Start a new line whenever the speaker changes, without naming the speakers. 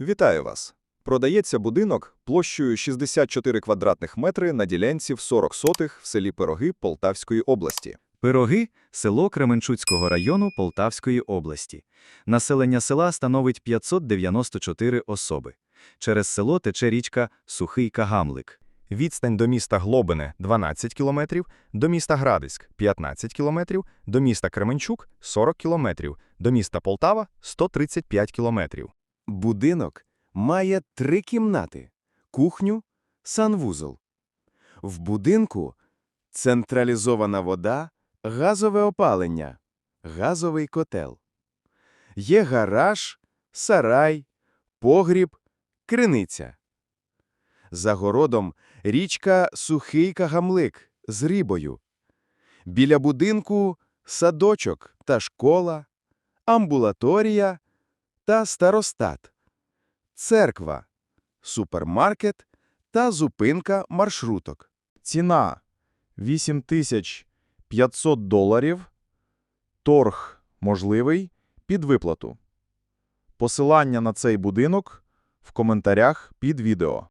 Вітаю вас! Продається будинок площею 64 квадратних метри на ділянці в 40 сотих в селі Пироги Полтавської області.
Пироги – село Кременчуцького району Полтавської області. Населення села становить 594 особи. Через село тече річка Сухий Кагамлик.
Відстань до міста Глобине – 12 кілометрів, до міста Градиськ – 15 кілометрів, до міста Кременчук – 40 кілометрів, до міста Полтава – 135 кілометрів.
Будинок має три кімнати, кухню, санвузол. В будинку централізована вода, газове опалення, газовий котел. Є гараж, сарай, погріб, криниця. За городом річка Сухий Кагамлик з рибою. Біля будинку садочок та школа, амбулаторія та старостат, церква, супермаркет та зупинка маршруток.
Ціна 8500 доларів. Торг можливий під виплату. Посилання на цей будинок в коментарях під відео.